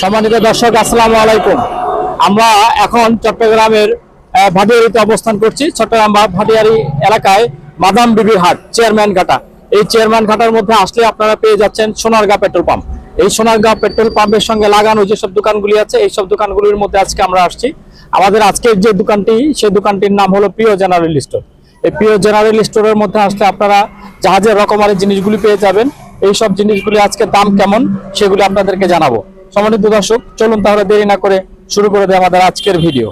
সম্মানিত দর্শক, আসসালামু আলাইকুম। আমরা এখন চট্টগ্রামের ভাটিয়ারিতে অবস্থান করছি। চট্টগ্রাম ভাটিয়ারি এলাকায় মাদাম বিবির হাট, চেয়ারম্যান ঘাটা। এই চেয়ারম্যান ঘাটার মধ্যে আসলে আপনারা পেয়ে যাচ্ছেন সোনারগাঁ পেট্রোল পাম্প। এই সোনারগাঁ পেট্রোল পাম্পের সঙ্গে লাগানো যেসব দোকানগুলি আছে, এই সব দোকানগুলির মধ্যে আজকে আমরা আসছি। আমাদের আজকের যে দোকানটি, সেই দোকানটির নাম হলো প্রিয় জেনারেল স্টোর। এই প্রিয় জেনারেল স্টোরের মধ্যে আসলে আপনারা জাহাজের রকমারি জিনিসগুলি পেয়ে যাবেন। এই সব জিনিসগুলি আজকে দাম কেমন, সেগুলি আপনাদেরকে জানাব। সম্মানিত দর্শক চলুন তাহলে দেরি না করে শুরু করে দেয় আমাদের আজকের ভিডিও।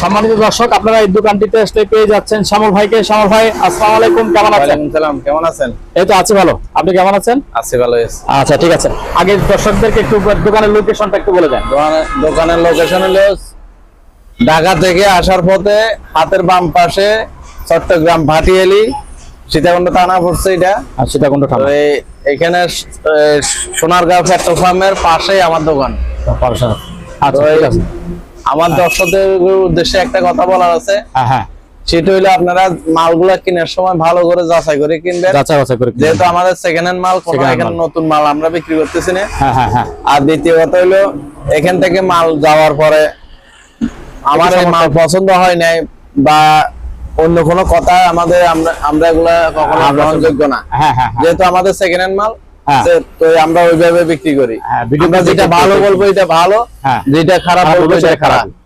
সম্মানিত দর্শক আপনারা এই দোকানটিতে আসলে পেয়ে যাচ্ছেন। শ্যামল ভাইকে। শ্যামল ভাই আসসালামু আলাইকুম কেমন আছেন? সালাম কেমন আছেন? এই তো আছি ভালো। আপনি কেমন আছেন? আছি ভালো আচ্ছা ঠিক আছে। আগে দর্শকদেরকে একটু দোকানের লোকেশনটা একটু বলে দেন। দোকানের লোকেশন হলো ঢাকা থেকে আসার পথে হাতের বাম পাশে চট্টগ্রাম ভাটিয়ালি সীতাকুণ্ড থানা পড়ছে এটা। আর সীতাকুণ্ড থানা। এই- এখানে সোনারগাঁও পেট্রোল পাম্পের পাশেই আমার দোকান। আচ্ছা ঠিক আছে। আমার দর্শকদের উদ্দেশ্যে একটা কথা বলার আছে। হ্যাঁ হ্যাঁ। সেটা হইল আপনারা মালগুলা কেনার সময় ভালো করে যাচাই করে কিনবেন। যাচাই বাছাই করে যেহেতু আমাদের সেকেন্ড হ্যান্ড মাল কোনো এখানে নতুন মাল আমরা বিক্রি করতেছি না। হ্যাঁ আর দ্বিতীয় কথা হইল এখান থেকে মাল যাওয়ার পরে আমার এই মাল পছন্দ হয় নাই বা অন্য কোনো কথা আমাদের আমরা আমরা এগুলা কখনো গ্রহণযোগ্য না। যেহেতু আমাদের সেকেন্ড হ্যান্ড মাল তো আমরা ওইভাবে বিক্রি করি। আমরা যেটা ভালো বলব এটা ভালো। যেটা খারাপ খারাপ বলব বলব সেটা সেটা খারাপ। খারাপ।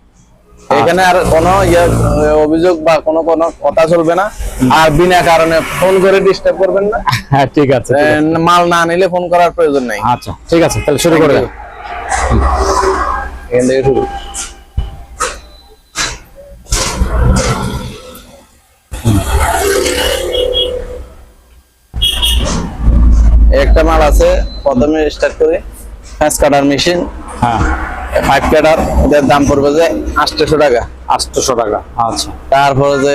এখানে আর কোনো ইয়ে অভিযোগ বা কোনো কোনো কথা চলবে না। আর বিনা কারণে ফোন করে ডিস্টার্ব করবেন না। হ্যাঁ ঠিক আছে মাল না নিলে ফোন করার প্রয়োজন নেই। আচ্ছা ঠিক আছে তাহলে শুরু করে এখান থেকে শুরু একটা মাল আছে প্রথমে স্টার্ট করে। ফ্যাঁস কাটার মেশিন হ্যাঁ। ফাইভ কাটার ওদের দাম পড়বে যে আটশোশো টাকা। আটশোশো টাকা আচ্ছা। তারপরে যে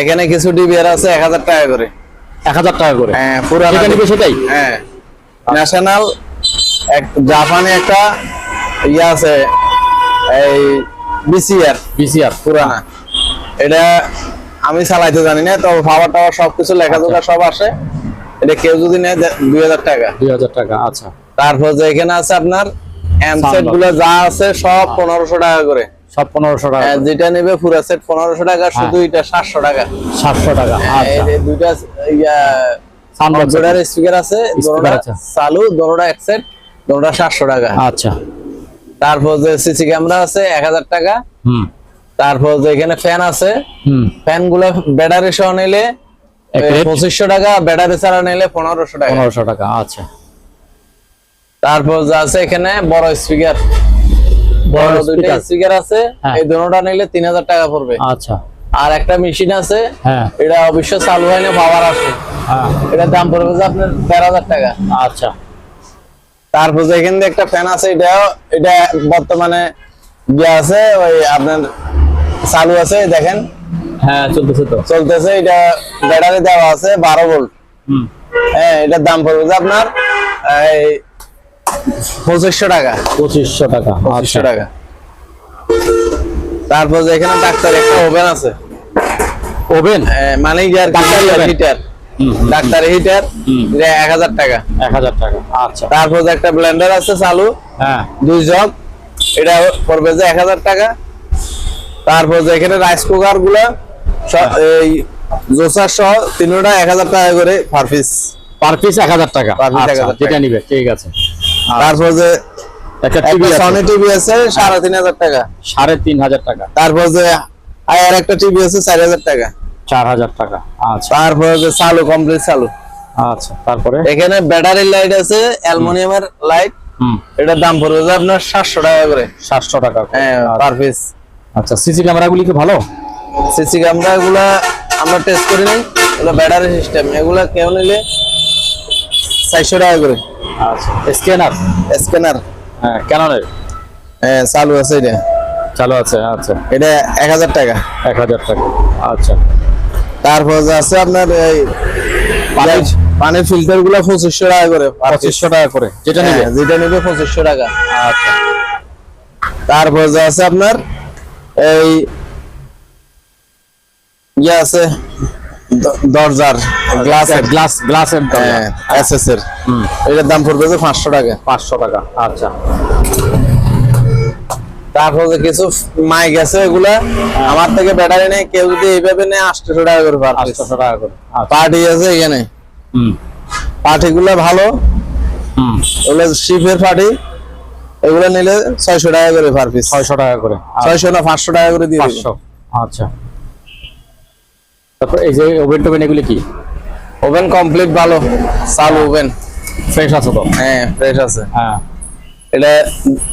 এখানে কিছু ডিবিআর আছে এক হাজার টাকা করে। এক হাজার টাকা করে? হ্যাঁ পুরানা নিবে সেটাই? হ্যাঁ। ন্যাশনাল এক জাপানি একটা ইয়ে আছে এই বিসিআর বিসিআর পুরানা এটা আমি চালাইতে জানি না তো পাওয়ার টাওয়ার সবকিছু লেখা লেখাজোখা সব আসে। এটা কেউ যদি নেয় দুই হাজার টাকা। দুই হাজার টাকা আচ্ছা। তারপর যে এখানে আছে আপনার এমসেট Sound গুলো যা আছে সব পনেরোশো টাকা করে। সব পনেরোশো টাকা হ্যাঁ, যেটা নেবে পুরো সেট পনেরোশো টাকা শুধু এটা সাতশো টাকা। সাতশো টাকা হ্যাঁ, আচ্ছা। দুইটা ইয়া স্পিকার আছে। চালু দোনোটা এক সেট দোনোটা সাতশো টাকা। আচ্ছা। তারপর যে সিসি ক্যামেরা আছে এক হাজার টাকা। তারপর যে এখানে ফ্যান আছে হুম। ফ্যানগুলো ব্যাটারি সহ নিলে? পঁচিশশো টাকা ব্যাটারি ছাড়া নিলে পনেরোশো টাকা। পনেরোশো টাকা আচ্ছা। তারপর যে আছে এখানে বড় স্পিকার বড় বড় দুইটা স্পিকার আছে হ্যাঁ। এই দোনোটা নিলে তিন হাজার টাকা পড়বে। আচ্ছা। আর একটা মেশিন আছে হ্যাঁ। এটা অবশ্য চালু হয় না পাওয়ার আছে হ্যাঁ। এটার দাম পড়বে যে আপনার তেরো হাজার টাকা। আচ্ছা। তারপর যে এখান দিয়ে একটা ফ্যান আছে এটাও এটা বর্তমানে ইয়ে আছে ওই আপনার চালু আছে দেখেন। হ্যাঁ চলতেছে তো। চলতেছে এটা ব্যাটারি দেওয়া আছে বারো ভোল্ট। হ্যাঁ এটার দাম পড়বে যে আপনার এই পঁচিশশো টাকা। পঁচিশশো টাকা পঁচিশশো আচ্ছা টাকা। তারপর এখানে ডাক্তার একটা ওভেন আছে। ওভেন? মানে হিটার। ডাক্তার হিটার এটা এক হাজার টাকা। এক হাজার টাকা আচ্ছা। তারপর একটা ব্লেন্ডার আছে চালু হ্যাঁ। দুই জগ এটা পড়বে যে এক হাজার টাকা। তারপর যে এখানে রাইস কুকারগুলা এই জোসার সহ তিনটা এক হাজার টাকা করে পার পিস পার পিস এক হাজার টাকা। আচ্ছা, 1000 টাকা। যেটা নিবে ঠিক আছে। তারপর যে একটা টিভি সনি টিভি আছে সাড়ে তিন হাজার টাকা। সাড়ে তিন হাজার টাকা। তারপর যে আর একটা টিভি আছে চার হাজার টাকা। চার হাজার টাকা। আচ্ছা। তারপর যে চালু কমপ্লিট চালু। আচ্ছা তারপরে? এখানে ব্যাটারি লাইট আছে অ্যালুমিনিয়ামের লাইট হুম। এটার দাম পড়বে আপনার সাতশো টাকা করে। সাতশো টাকা হ্যাঁ পার পিস আচ্ছা সিসি ক্যামেরাগুলি কি ভালো? সিসি ক্যামেরা এগুলা আমরা টেস্ট করি নাই। এগুলো ব্যাটারি সিস্টেম এগুলা কেউ নিলে চারশো টাকা করে। আচ্ছা। স্ক্যানার স্ক্যানার হ্যাঁ ক্যাননের হ্যাঁ চালু আছে এটা। চালু আছে আচ্ছা। এটা এক হাজার টাকা। এক হাজার টাকা আচ্ছা। তারপর আছে আপনার এই পানির ফিল্টারগুলা পঁচিশশো টাকা করে পঁচিশশো টাকা করে যেটা নিবে? হ্যাঁ, যেটা নেবে পঁচিশশো টাকা। আচ্ছা। তারপর আছে আপনার এই ইয়ে আছে দরজার গ্লাসের গ্লাস গ্লাসের এসএস এর এটার দাম পড়বে যে পাঁচশো টাকা। পাঁচশো টাকা আচ্ছা। তারপর কিছু মাইক আছে এগুলা আমার থেকে ব্যাটারি নেই কেউ যদি এইভাবে নেয় আটশো টাকা করে পার আটশো টাকা করে আচ্ছা। পার্টি আছে এখানে। পার্টি গুলা ভালো। শিপের পার্টি এগুলো নিলে ছয়শো টাকা করে পার পিস ছয়শো টাকা করে আচ্ছা, ছয়শো না পাঁচশো টাকা করে দিয়ে পাঁচশো আচ্ছা। তারপর এই যে ওভেন টোভেন এগুলি কি? ওভেন কমপ্লিট ভালো। চালু ওভেন। ফ্রেশ আছে তো? হ্যাঁ ফ্রেশ আছে। হ্যাঁ। এটা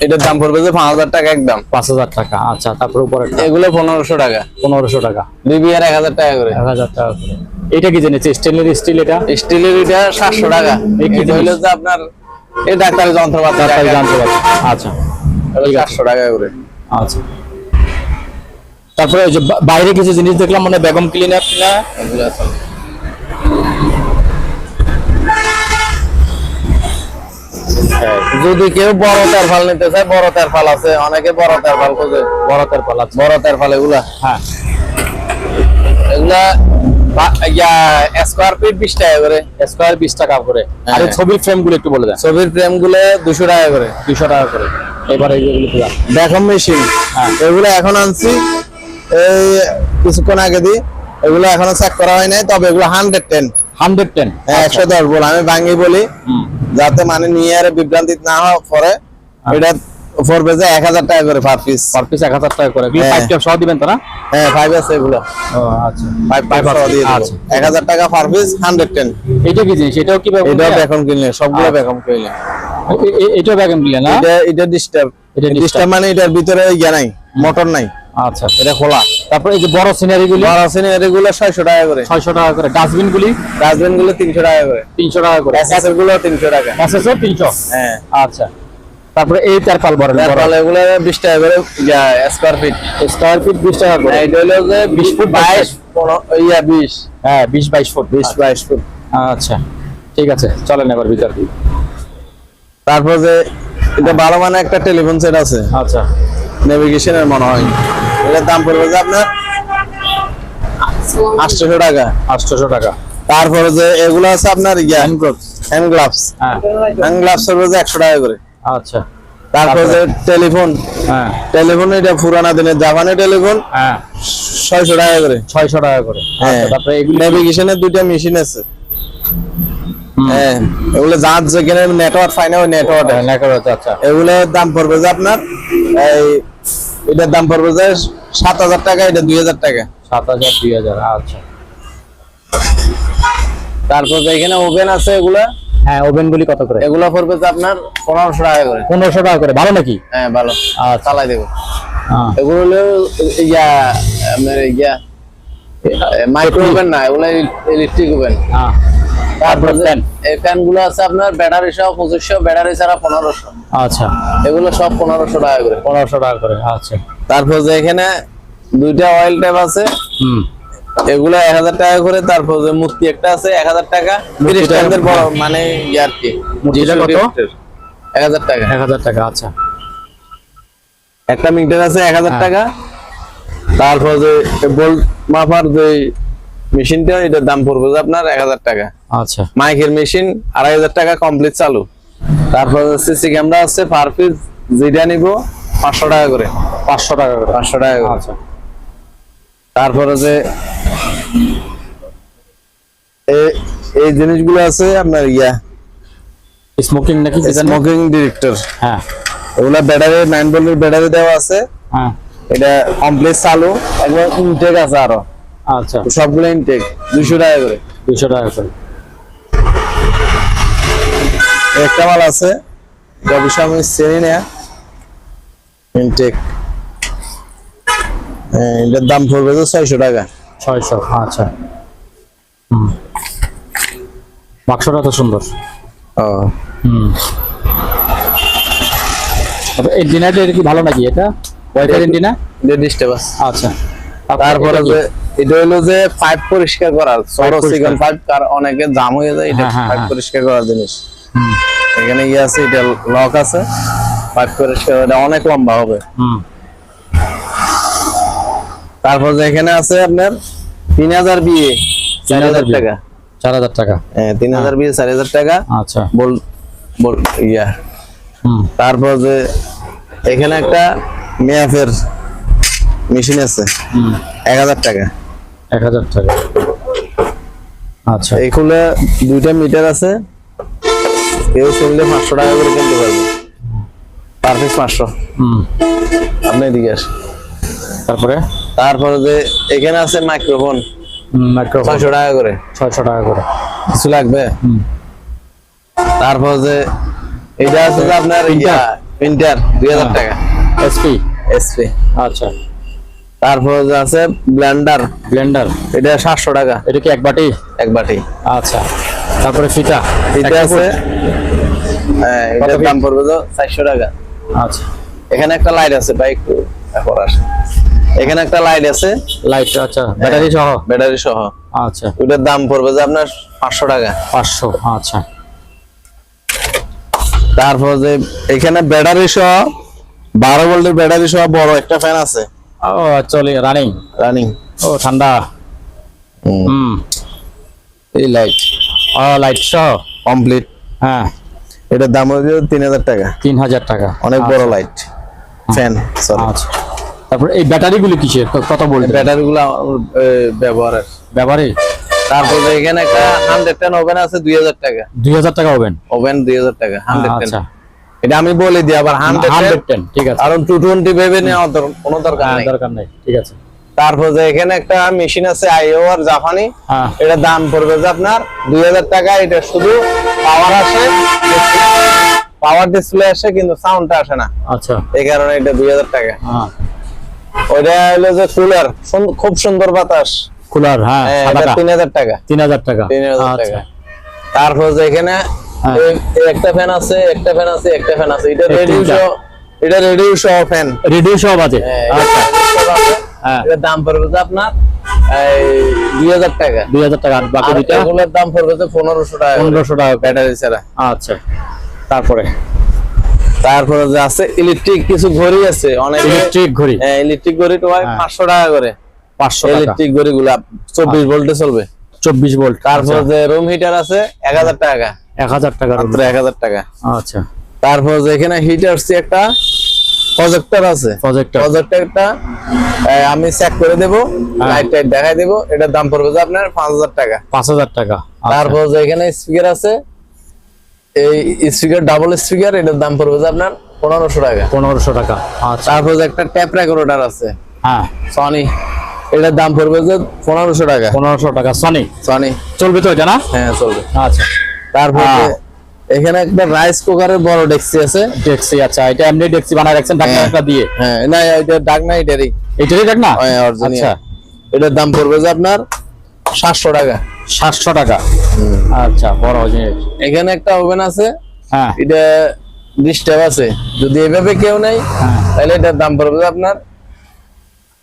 এটার দাম পড়বে যে পাঁচ হাজার টাকা একদম। পাঁচ হাজার টাকা আচ্ছা তারপর উপরে এগুলো পনেরোশো টাকা। পনেরোশো টাকা। বিবিআর এক হাজার টাকা করে। এক হাজার টাকা করে। এটা কি জেনেছে স্টেনলেস স্টিল এটা? স্টিলের এটা সাতশো টাকা। এই কি এটা হইল যে আপনার এই ডাক্তারি যন্ত্রপাতি। জানতে পারছি আচ্ছা। সাতশো টাকা করে। আচ্ছা। তারপরে ওই যে বাইরে কিছু জিনিস দেখলাম মানে বেগম ক্লিনার আছে। যদি কেউ বড় তেরফাল নিতে চায় বড় তেরফাল আছে। অনেকে বড় তেরফাল খোঁজে। বড় তের পালা আছে। বড় তেরফাল এগুলা। হ্যাঁ। এগুলা স্কোয়ার ফিট বিশ টাকা করে। স্কোয়ার বিশ টাকা করে। আর হ্যাঁ। ছবির ফ্রেমগুলো একটু বলে দেন। ছবির ফ্রেমগুলো দুশো টাকা করে। দুশো টাকা করে। এবার দেখো মেশিন হ্যাঁ। এগুলো এখন আনছি। এই কিছুক্ষণ আগে দি এগুলো এখনও চেক করা হয় নাই তবে এগুলো হান্ড্রেড টেন হান্ড্রেড টেন একশো দশ বল আমি ভাঙ্গি বলি যাতে মানে নিয়ে আর বিভ্রান্তি না হওয়া পরে এটা পড়বে যে এক হাজার টাকা করে পার পিস পার পিস এক হাজার টাকা করে। এগুলো হ্যাঁ। সহ দিবেন তো না? হ্যাঁ ফাইভ আছে এগুলো। আচ্ছা। ফাইভ ফাইভ দিয়ে আচ্ছা। এক হাজার টাকা পার পিস হান্ড্রেড টেন এটা কি জিনিস? এটাও কি এটাও কিনলে? সবগুলো আচ্ছা। কিনলে। এ- এ- এটাও বেগম ক্লিয়ার না? এটা এটা ডিস্টার্ব এটা ডিস্টার্ব মানে এটার ভিতরে ইয়া নাই মোটর নাই। আচ্ছা। এটা খোলা। তারপর এই যে বড় সিনারি গুলি বড় আছে এগুলো ছয়শো টাকা করে। ছয়শো টাকা করে। ডাস্টবিন গুলি ডাস্টবিনগুলো তিনশো টাকা করে। তিনশো টাকা করে। এসএসএলগুলো তিনশো টাকা। এসএসও তিনশো? হ্যাঁ। আচ্ছা। তারপরে এই তারপাল বড় তারপরে এগুলো বিশ টাকা করে স্কোয়ার ফিট স্কোয়ার ফিট বিশ টাকা করে। এটা হলো যে বিশ ফুট বাইশ পনেরো ইয়া বিশ। হ্যাঁ বিশ বাইশ ফুট। বিশ বাইশ ফুট। আচ্ছা। ঠিক আছে চলেন এবার ভিতর তারপর যে এটা ভালো মানে একটা টেলিফোন সেট আছে। আচ্ছা। নেভিগেশনের মনে হয়। এটার দাম পড়বে যে আপনার আটশোশো টাকা। আটশোশো টাকা। তারপরে যে এগুলো আছে আপনার হ্যান্ড গ্লাভস হ্যাঁ। হ্যান্ড গ্লাভস পড়বে যে একশো টাকা করে। আচ্ছা। তারপর যে টেলিফোন। হ্যাঁ। টেলিফোন এটা পুরানা দিনের জাপানি টেলিফোন। হ্যাঁ। ছয়শো টাকা করে। ছয়শো টাকা করে। হ্যাঁ। আচ্ছা তারপরে এগুলি নেভিগেশনের দুইটা মেশিন আছে। হ্যাঁ। এগুলো যার যেখানে নেটওয়ার্ক পাই না ওই নেটওয়ার্ক নেটওয়ার্ক আচ্ছা। এগুলোর দাম পড়বে যে আপনার এই এটার দাম পড়বে যে সাত হাজার টাকা এটা দুই হাজার টাকা। সাত হাজার দুই হাজার আচ্ছা। তারপর এখানে ওভেন আছে এগুলা? হ্যাঁ ওভেন গুলি কত করে? এগুলা পড়বে যে আপনার পনেরোশো টাকা করে। পনেরোশো টাকা করে ভালো নাকি? হ্যাঁ ভালো। আচ্ছা। চালাই দেবো। হ্যাঁ। এগুলো হলো ইয়া আপনার ইয়া মাইক্রো ওভেন না এগুলো ইলেকট্রিক ওভেন হ্যাঁ তারপরে যে fan? এই ফ্যান আছে আপনার ব্যাটারি সহ পঁচিশশো ব্যাটারি ছাড়া পনেরোশো। আচ্ছা। এগুলো সব পনেরোশো টাকা করে। পনেরোশো টাকা করে আচ্ছা। তারপর যে এখানে দুইটা অয়েল ট্যাপ আছে। হুম। এগুলো এক হাজার টাকা করে তারপর যে মূর্তি একটা আছে এক হাজার টাকা। তিরিশ টাকাদের বড় মানে ইয়ে আর কি। মূর্তিটা কত? এক হাজার টাকা। এক হাজার টাকা আচ্ছা। একটা মিটার আছে এক হাজার হ্যাঁ। টাকা। তারপর যে বোল্ট মাপার যে মেশিনটা এটার দাম পড়বে আপনার এক হাজার টাকা। আচ্ছা। মাইকের মেশিন আড়াই হাজার টাকা কমপ্লিট চালু। তারপর সিসি ক্যামেরা আছে পার পিস যেটা নিব পাঁচশো টাকা করে। পাঁচশো টাকা করে। পাঁচশো টাকা করে। আচ্ছা। তারপরে যে এই জিনিসগুলো আছে আপনার ইয়া। স্মোকিং নাকি? Smoking director. হ্যাঁ। ওগুলা ব্যাটারি নাইন ভোল্টের ব্যাটারি দেওয়া আছে। হ্যাঁ। এটা কমপ্লিট চালু। একবার ইনটেক আছে আরও। আচ্ছা। সবগুলো ইনটেক দুইশো টাকা করে। দুশো টাকা করে। একটা মাল আছে অবশ্য আমি চিনি না ইনটেক এটার দাম পড়বে তো ছয়শো টাকা। ছয়শো আচ্ছা। হুম। বাক্সটা তো সুন্দর। ও। হুম। তবে এই ডিনারটা এটা কি ভালো নাকি এটা? ওয়াইফাই ডিনা এটা ডিস্টার্বাস আচ্ছা। তারপরে এটা যে এটা হলো যে পাইপ পরিষ্কার করার সরো। সিগন পাইপ কার অনেকে জাম হয়ে যায় এটা হ্যাঁ, হ্যাঁ, পাইপ হ্যাঁ। পরিষ্কার করার জিনিস। এখানে ইয়ে আছে? এটা লক আছে। পাইপ পরিষ্কার এটা অনেক লম্বা হবে। তারপর যে এখানে আছে আপনার তিন হাজার বিয়ে চার হাজার টাকা। চার হাজার টাকা। হ্যাঁ তিন হাজার বিয়ে চার হাজার টাকা। আচ্ছা। বল বল ইয়া। হুম। তারপর যে এখানে একটা মেয়াফের মেশিন আছে। এক হাজার টাকা। এক হাজার টাকা। আচ্ছা। এইগুলো দুইটা মিটার আছে। কেউ শুনলে পাঁচশো টাকা করে কিনতে পারবে। পার পিস পাঁচশো। হুম। আপনি এদিকে আসেন। তারপরে? তারপরে যে এখানে আছে মাইক্রোফোন। মাইক্রোফোন। ছয়শো টাকা করে। ছয়শো টাকা করে। কিছু লাগবে? তারপর যে এটা আছে যে আপনার প্রিন্টার দুই হাজার হ্যাঁ। টাকা। এসপি এসপি আচ্ছা। তারপর যে আছে ব্লেন্ডার। ব্লেন্ডার। এটা সাতশো টাকা। এটা কি এক বাটি? এক বাটি। আচ্ছা। তারপরে ফিতা। একটা আছে। হ্যাঁ এটার দাম পড়বে তো চারশো টাকা। আচ্ছা। এখানে একটা লাইট আছে ভাই একটু এখন আসে। এখানে একটা লাইট আছে। লাইট আচ্ছা। ব্যাটারি সহ? ব্যাটারি সহ। আচ্ছা। ওটার দাম পড়বে যে আপনার পাঁচশো টাকা। পাঁচশো আচ্ছা। তারপর যে এখানে ব্যাটারি সহ বারো ভোল্টের ব্যাটারি সহ বড় একটা ফ্যান আছে। ও চলে রানিং রানিং ও ঠান্ডা। হুম। এই লাইট ও লাইট সহ কমপ্লিট হ্যাঁ। এটার দাম হচ্ছে তিন হাজার টাকা। তিন হাজার টাকা। অনেক বড় আচ্ছা, লাইট ফ্যান সরি আচ্ছা। তারপরে এই ব্যাটারিগুলো কিসের? কত বলতে ব্যাটারি গুলো ব্যবহারের। ব্যাপারে তারপর এখানে একটা হান্ড্রেড টেন ওভেন আছে দুই হাজার টাকা। দুই হাজার টাকা হবেন ওভেন দুই হাজার টাকা হান্ড্রেড টেন আচ্ছা। এটা আমি বলে দিই আবার হান্ড্রেড হান্ড্রেড টেন ঠিক আছে। কারণ টু টোয়েন্টি ভেবে নেওয়ার দর- কোনো দরকার হ্যাঁ, নেই। দরকার নেই ঠিক আছে। তারপর যে এখানে একটা মেশিন আছে আইও আর জাপানি। হ্যাঁ। এটার দাম পড়বে যে আপনার দুই হাজার টাকা এটা শুধু পাওয়ার আসে পাওয়ার ডিসপ্লে আসে কিন্তু সাউন্ডটা আসে না। আচ্ছা। এই কারণে এটা দুই হাজার টাকা। হ্যাঁ। ওইটা হলো যে কুলার খুব সুন্দর বাতাস। কুলার হ্যাঁ হ্যাঁ, সাদাটা। এটা তিন হাজার টাকা। তিন হাজার টাকা। তিন হাজার আচ্ছা। টাকা। তারপর যে এখানে হ্যাঁ। একটা ফ্যান আছে একটা ফ্যান আছে একটা ফ্যান আছে। এটা রেডিও সহ এটা রেডিও সহ ফ্যান রেডিও সব আছে আচ্ছা। হ্যাঁ। দাম পড়বে যে আপনার দুই হাজার টাকা। দুই হাজার টাকা বাকি দুইটা? এগুলোর দাম পড়বে যে পনেরোশো টাকা পনেরোশো টাকা ব্যাটারি ছাড়া। আচ্ছা। তারপরে? তারপরে যে আছে ইলেকট্রিক কিছু ঘড়ি আছে অনেক ইলেকট্রিক ঘড়ি? হ্যাঁ ইলেকট্রিক ঘড়ি তো হ্যাঁ। পাঁচশো টাকা করে। পাঁচশো ইলেকট্রিক ঘড়ি গুলা চব্বিশ ভোল্টে চলবে। চব্বিশ ভোল্ট। তারপর যে রুম হিটার আছে এক হাজার টাকা। এক হাজার টাকা এক হাজার টাকা। আচ্ছা। তারপর এখানে হিটার একটা প্রজেক্টর আছে প্রজেক্টর প্রজেক্টরটা আমি চেক করে দেব হ্যাঁ। লাইট টাইট দেখাই দেব এটা দাম পড়বে যে আপনার টাকা। পাঁচ হাজার টাকা। আচ্ছা। তারপর যে এখানে স্পিকার আছে এই স্পিকার ডাবল স্পিকার এটার দাম পড়বে যে আপনার পনেরোশো টাকা। পনেরোশো টাকা। আচ্ছা। তারপর যে একটা ট্যাপ রেকর্ডার আছে হ্যাঁ। সনি এটার দাম পড়বে যে পনেরোশো টাকা। পনেরোশো টাকা সনি সনি চলবে তো এটা না? হ্যাঁ চলবে। আচ্ছা। তারপর হ্যাঁ। এখানে একটা রাইস কুকারের বড় ডেক্সি আছে। ডেক্সি আচ্ছা এটা এমনি ডেক্সি বানায় রাখছেন হ্যাঁ। দিয়ে? হ্যাঁ না এটা এটারই। এটারই হ্যাঁ। আচ্ছা। এটার দাম পড়বে যে আপনার সাতশো টাকা। সাতশো টাকা? আচ্ছা বড় জিনিস এখানে একটা ওভেন আছে। হ্যাঁ। এটা ডিস্টার্ব আছে। যদি এভাবে কেউ নেই হ্যাঁ। তাহলে এটার দাম পড়বে আপনার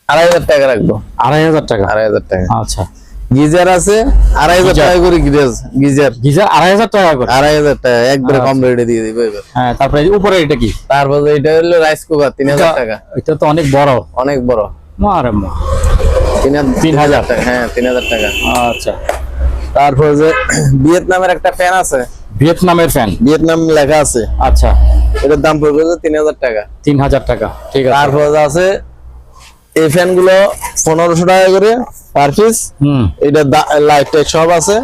আড়াই হাজার টাকা রাখব। আড়াই হাজার টাকা? আড়াই হাজার টাকা। আচ্ছা। গিজার আছে আড়াই হাজার। টাকা করে গিজার গিজার। গিজার আড়াই হাজার টাকা করে? আড়াই হাজার টাকা একবারে আচ্ছা। কম রেটে দিয়ে দিবে এবার। হ্যাঁ তারপরে উপরে এটা কি? তারপর এটা হলো রাইস কুকার তিন হাজার টাকা। এটা তো অনেক বড়। অনেক বড়। মারে মা। তিন হাজার তিন হাজার? টাকা হ্যাঁ তিন হাজার টাকা। আচ্ছা। তারপর যে ভিয়েতনামের একটা ফ্যান আছে। ভিয়েতনামের ফ্যান ভিয়েতনাম লেখা আছে। আচ্ছা। এটার দাম পড়বে তিন হাজার টাকা। তিন হাজার টাকা ঠিক আছে। তারপর আছে এই ফ্যানগুলো পনেরোশো টাকা করে পার পিস এটা লাইট টাইট সব আছে।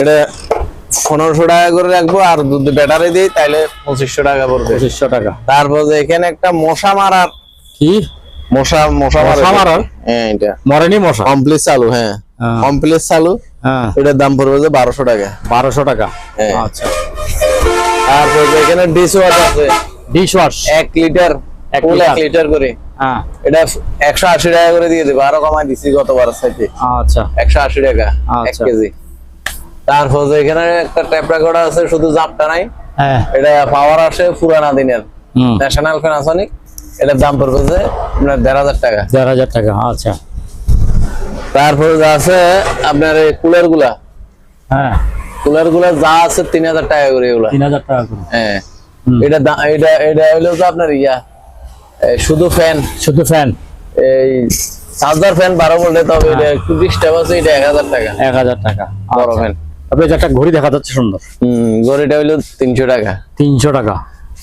এটা পনেরোশো টাকা করে রাখব আর যদি ব্যাটারি দিই তাহলে পঁচিশশো টাকা পড়বে। পঁচিশশো টাকা। তারপর এখানে একটা মশা মারার কি? মশা মশা মশা মারার? হ্যাঁ এটা। মরেনি মশা? কমপ্লিট চালু হ্যাঁ। হ্যাঁ। কমপ্লিট চালু। হ্যাঁ। এটার দাম পড়বে যে বারোশো টাকা। বারোশো টাকা। হ্যাঁ। আচ্ছা। তারপর এখানে ডিশ ওয়াশ আছে। ডিশ ওয়াশ এক লিটার এক লিটার। করে। হ্যাঁ এটা একশো আশি টাকা করে দিয়ে দেবো আরও কমাই দিচ্ছি গতবার সাইতে আচ্ছা। একশো আশি টাকা এক আচ্ছা। কেজি। তারপর এখানে একটা ট্যাপ রেকর্ডার আছে শুধু জাপটা নাই। হ্যাঁ। এটা পাওয়ার আসে পুরানা দিনের। ন্যাশনাল প্যানাসনিক এটার দাম পড়বে যে আপনার দেড় হাজার টাকা। দেড় হাজার টাকা আচ্ছা। তারপর যা আছে আপনার এই কুলারগুলা হ্যাঁ। কুলারগুলা যা আছে তিন হাজার টাকা করে এগুলা। তিন হাজার টাকা করে। হ্যাঁ। এটা এটা এটা হলো তো আপনার ইয়া। শুধু ফ্যান শুধু ফ্যান এই চার্জার ফ্যান বারো ভোল্টে তবে এটা একটু ডিস্টার্ব আছে এটা এক হাজার টাকা। এক হাজার টাকা বড় আচ্ছা। ফ্যান তারপরে যে একটা ঘড়ি দেখা যাচ্ছে সুন্দর। হম গড়িটা হইল তিনশো টাকা। তিনশো টাকা।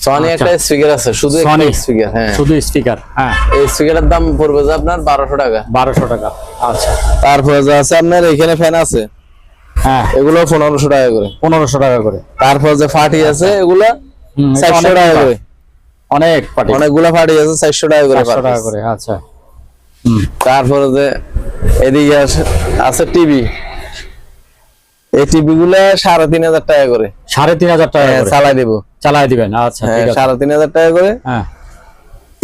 সনি একটা স্পিকার আছে শুধু স্পিকার হ্যাঁ। শুধু স্পিকার হ্যাঁ। এই স্পিকারের দাম পড়বে যে আপনার বারোশো টাকা। বারোশো টাকা। আচ্ছা। তারপরে যা আছে আপনার এখানে ফ্যান আছে। হ্যাঁ। এগুলো পনেরোশো টাকা করে। পনেরোশো টাকা করে। তারপর যে ফাটি আছে এগুলো হুম, এটা চারশো টাকা করে। অনেক পাটি অনেকগুলো ফাটি আছে চারশো টাকা করে চারশো per টাকা করে আচ্ছা। তারপরে যে এদিকে আছে আছে টিভি এই টিভি গুলো সাড়ে তিন হাজার টাকা করে। সাড়ে তিন হাজার টাকা হ্যাঁ, করে? চালাই দিব। চালাই দিবেন আচ্ছা হ্যাঁ আছে। সাড়ে তিন হাজার টাকা করে। হ্যাঁ।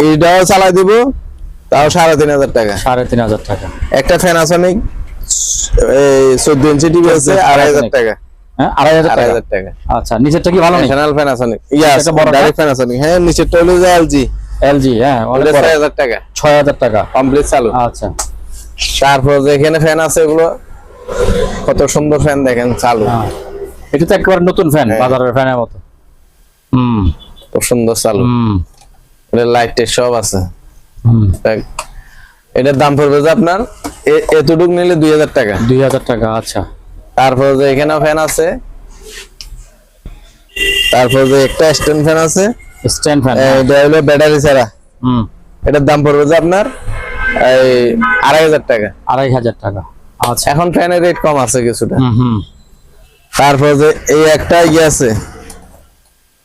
এইটাও চালাই দিব তাও সাড়ে তিন হাজার টাকা। সাড়ে তিন হাজার টাকা। একটা ফ্যানাসনিক এই চোদ্দ ইঞ্চি টিভি আছে আড়াই হাজার। টাকা। আড়াই হাজার আড়াই টাকা। হাজার টাকা। আচ্ছা নিচেরটা কি ভালো ইয়াস এটা বড়টা? ডাইরেক্ট হ্যাঁ নিচেরটা হলো যে এলজি এলজি হ্যাঁ ওটা টাকা। কমপ্লিট চালু। আচ্ছা। তারপর এখানে ফ্যান আছে এগুলো কত সুন্দর ফ্যান দেখেন চালু। হ্যাঁ। এটা তো একেবারে নতুন ফ্যান হ্যাঁ। বাজারের ফ্যানের মতো। হুম। খুব সুন্দর চালু। হুম। এটা লাইট সব আছে। হুম। এটার দাম পড়বে যে আপনার এতটুক নিলে দুই হাজার টাকা। দুই হাজার টাকা আচ্ছা। তারপর যে এখানেও ফ্যান আছে। তারপর যে একটা স্ট্যান্ড ফ্যান আছে। স্ট্যান্ড ফ্যান এটা হলো ব্যাটারি ছাড়া। হুম। এটার দাম পড়বে যে আপনার এই আড়াই হাজার টাকা। আড়াই হাজার টাকা। আচ্ছা। এখন ফ্যানের রেট কম আছে কিছুটা। হুম হুম। তারপর যে এই একটা ইয়ে আছে।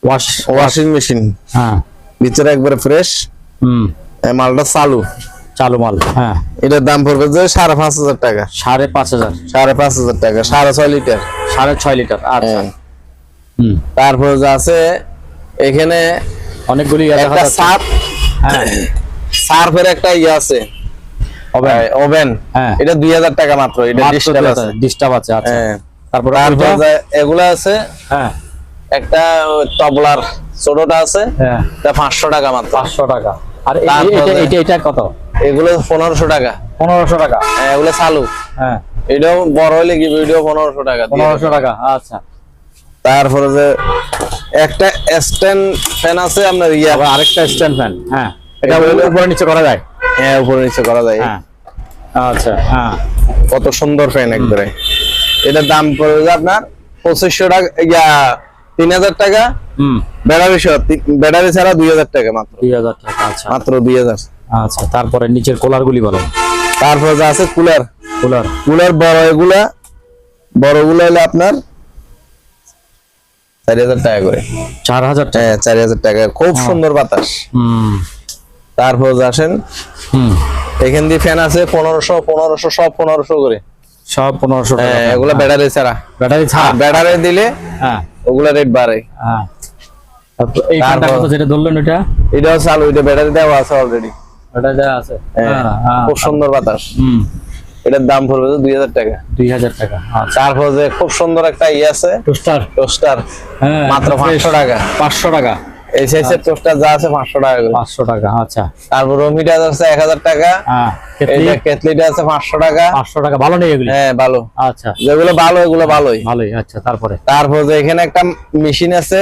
ওয়াশ ওয়াশিং মেশিন হ্যাঁ। ভিতরে একবারে ফ্রেশ হুম। মালটা চালু। চালু মাল হ্যাঁ। এটার দাম পড়বে যে সাড়ে পাঁচ হাজার টাকা। সাড়ে পাঁচ হাজার। সাড়ে পাঁচ হাজার টাকা সাড়ে ছয় লিটার। সাড়ে ছয় লিটার আচ্ছা। হ্যাঁ। হুম। তারপর যে আছে এখানে অনেকগুলি একটা সাপ হ্যাঁ। সার্ফের একটা ইয়ে আছে। ওভেন হ্যাঁ। এটা দুই হাজার টাকা মাত্র এটা ডিস্টার্ব আছে। আচ্ছা। তারপর এগুলো আছে হ্যাঁ। একটা তবলার ছোটটা আছে এটা পাঁচশো টাকা মাত্র। পাঁচশো টাকা। আর এটা এটা কত? এগুলো পনেরোশো টাকা। পনেরোশো টাকা। হ্যাঁ, এগুলো চালু। হ্যাঁ। এটাও বড় হলে কি ভিডিও পনেরোশো টাকা পনেরোশো টাকা আচ্ছা। তারপরে যে একটা স্ট্যান্ড ফ্যান আছে আপনার ইয়া। আরেকটা স্ট্যান্ড ফ্যান হ্যাঁ। এটা উপরে নিচে করা যায়? হ্যাঁ উপরে নিচে করা যায়। হ্যাঁ। আচ্ছা হ্যাঁ। কত সুন্দর ফ্যান একবারে। এটার দাম পড়বে আপনার পঁচিশশো টাকা ইয়া তিন হাজার টাকা। হুম। ব্যাটারি সহ ব্যাটারি ছাড়া দুই হাজার টাকা মাত্র। দুই হাজার টাকা আচ্ছা। মাত্র দুই হাজার। আচ্ছা। তারপরে নিচের কোলার গুলি বলো। তারপর যা আছে কুলার। কুলার। কুলার বড় এগুলা বড়গুলো হলে আপনার চারি হাজার টাকা করে। চার হাজার টাকা? হ্যাঁ চারি হাজার টাকা। খুব সুন্দর বাতাস। হুম। তারপর আসেন হুম। এখান দিয়ে ফ্যান আছে পনেরোশো পনেরোশো সব পনেরোশো করে। সব পনেরোশো টাকা হ্যাঁ এগুলা ব্যাটারি ছাড়া। ব্যাটারি ছাড়া? ব্যাটারি দিলে হ্যাঁ। ওগুলা রেট বাড়ে। হ্যাঁ। যেটা ধরলেন ওটা এটাও চালু এটা ব্যাটারি দেওয়া আছে অলরেডি ওটা যা আছে। হ্যাঁ হ্যাঁ খুব সুন্দর বাতাস। এটার দাম পড়বে দুই হাজার টাকা। দুই হাজার টাকা আচ্ছা। তারপর যে খুব সুন্দর একটা ইয়ে আছে টোস্টার টোস্টার হ্যাঁ মাত্র পাঁচশো টাকা। পাঁচশো টাকা। এই সাইজের টোস্টার যা আছে পাঁচশো টাকা করে। পাঁচশো টাকা আচ্ছা। তারপর রমিটা আছে এক হাজার টাকা। হ্যাঁ এটা কেটলিটা আছে পাঁচশো টাকা। পাঁচশো টাকা ভালো নেই এগুলি? হ্যাঁ ভালো। আচ্ছা। যেগুলো ভালো এগুলো ভালোই। ভালোই আচ্ছা তারপরে? তারপর যে এখানে একটা মেশিন আছে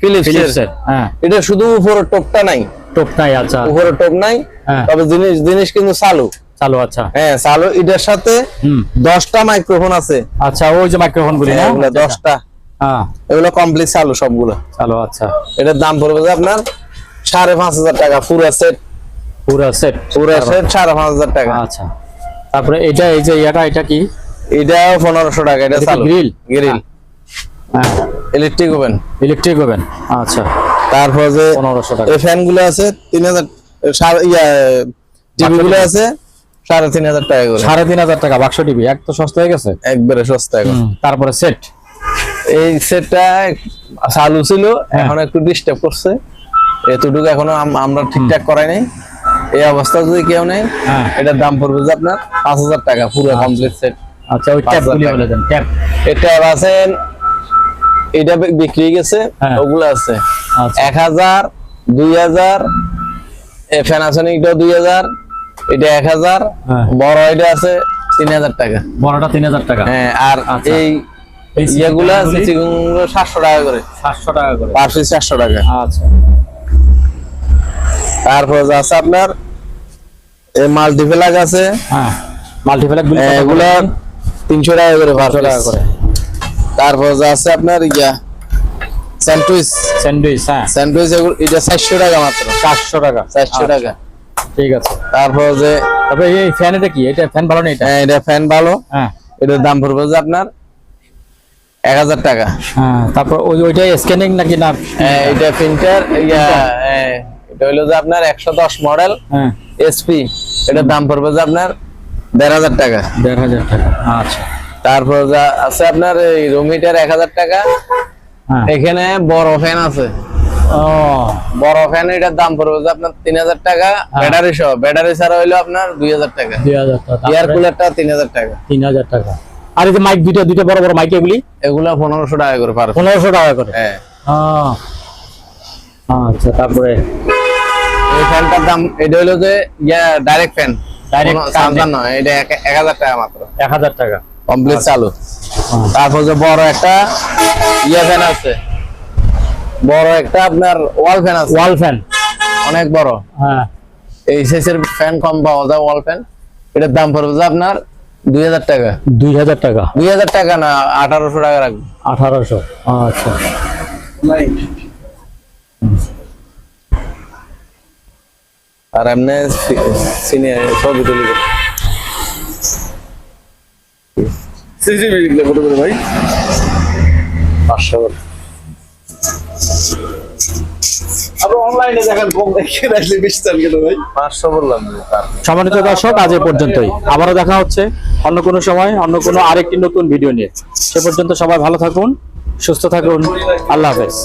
ফিলিপস হ্যাঁ। এটা শুধু উপরের টপটা নাই। টোপ নাই আচ্ছা। উপরের টপ নাই। হ্যাঁ। তবে জিনিস জিনিস কিন্তু চালু। চালু আচ্ছা। হ্যাঁ চালু। এটার সাথে হুম। দশটা মাইক্রোফোন আছে। আচ্ছা ওই যে মাইক্রোফোন গুলি না? এগুলো আচ্ছা, দশটা। হ্যাঁ এগুলো কমপ্লিট চালু সবগুলো। চালু আচ্ছা। এটার দাম পড়বে যে আপনার সাড়ে পাঁচ হাজার টাকা পুরো সেট পুরো সেট পুরো সেট সাড়ে পাঁচ হাজার টাকা। আচ্ছা। তারপরে এটা এই যে ইয়াটা এটা কি? এটাও পনেরোশো টাকা এটা এটা? গ্রিল হ্যাঁ। ইলেকট্রিক ওভেন ইলেকট্রিক ওভেন আচ্ছা। তারপর যে পনেরোশো টাকা। এই ফ্যানগুলো আছে তিন হাজার সাড়ে ইয়া টিভি গুলো আছে সাড়ে তিন হাজার টাকা করে। সাড়ে তিন হাজার টাকা বাক্স টিভি এক তো সস্তা হয়ে গেছে? একবারে সস্তা এখন। তারপরে সেট এই সেটটা চালু ছিল হ্যাঁ। এখন একটু ডিস্টার্ব করছে এতটুকু এখনও আম- আমরা ঠিকঠাক করাই নাই এই অবস্থা যদি কেউ নেই হ্যাঁ। এটার দাম পড়বে যে আপনার পাঁচ হাজার টাকা পুরো কমপ্লিট সেট আচ্ছা ওই পাঁচ গুলি বলে দেন ট্যাপ এটা আছে এটা বিক্রি গেছে হ্যাঁ। ওগুলো আছে আচ্ছা এক হাজার দুই হাজার ফ্যানাসনিকটা দুই হাজার এটা এক হাজার। বড় এটা আছে তিন হাজার টাকা বড়টা তিন হাজার টাকা হ্যাঁ আর আচ্ছা। এই ইয়েগুলা চিচিংগুলি? চিচিংগুলো টাকা করে। সাতশো টাকা করে। পার পিস চারশো টাকা। আচ্ছা। তারপর যে আছে আপনার এই মাল্টিপ্লাগ আছে। হ্যাঁ মাল্টিপ্লেক্স গুলি এগুলা করে? তিনশো টাকা করে পার তিনশো টাকা করে। তারপর আছে আপনার ইয়া স্যান্ডউইচ। স্যান্ডউইচ হ্যাঁ। স্যান্ডউইচ এটা টাকা মাত্র। টাকা। চারশো আচ্ছা, টাকা। ঠিক আছে। তারপর যে এই ফ্যান এটা কি? এটা ফ্যান ভালো এটা? হ্যাঁ, এটা ফ্যান ভালো। হ্যাঁ। এটার দাম পড়বে যে আপনার এক হাজার টাকা। হ্যাঁ তারপর ওই ওইটাই স্ক্যানিং নাকি না? হ্যাঁ, এটা প্রিন্টার ইয়া হ্যাঁ, এটা হলো যে আপনার একশো দশ মডেল হ্যাঁ। এসপি এটার দাম পড়বে যে আপনার দেড় হাজার টাকা। দেড় হাজার টাকা আচ্ছা। তারপর যা আছে আপনার এই রুমিটার এক হাজার টাকা। হ্যাঁ। এখানে বড় ফ্যান আছে। ও। বড় ফ্যান এটার দাম পড়বে যে আপনার তিন হাজার টাকা। ব্যাটারি সহ ব্যাটারি ছাড়া হইল আপনার দুই হাজার টাকা। দুই হাজার টাকা এয়ার কুলারটা তিন হাজার টাকা। তিন হাজার টাকা। আর এই যে মাইক দুইটা দুইটা বড় বড় মাইক এগুলি? এগুলা পনেরোশো টাকা করে পার পনেরোশো টাকা করে? হ্যাঁ। আহ, আচ্ছা তারপরে? এই ফ্যানটার দাম এটা হলো যে ইয়া ডাইরেক্ট ফ্যান নয় এটা এক হাজার টাকা মাত্র। এক হাজার টাকা। কমপ্লিট চালু। তারপর যে বড় একটা ইয়া ফ্যান আছে। বড় একটা আপনার ওয়াল ফ্যান আছে। ওয়াল ফ্যান অনেক বড়। হ্যাঁ। এই সাইজের ফ্যান কম পাওয়া যায় ওয়াল ফ্যান এটার দাম পড়বে যে আপনার দুই হাজার টাকা। দুই হাজার টাকা? দুই হাজার টাকা না আঠারোশো টাকা রাখবে। আঠারোশো। আচ্ছা। আর এমনি সিনিয়র ছবি তুলি। ভাই? পাঁচশো করে। আপনি অনলাইনে দেখেন কম দেখে রাখলে বেশি চান কেন ভাই পাঁচশো বললাম সম্মানিত দর্শক আজ এ পর্যন্তই। আবারও দেখা হচ্ছে অন্য কোনো সময় অন্য কোনো আরেকটি নতুন ভিডিও নিয়ে। সে পর্যন্ত সবাই ভালো থাকুন সুস্থ থাকুন। আল্লাহ হাফেজ।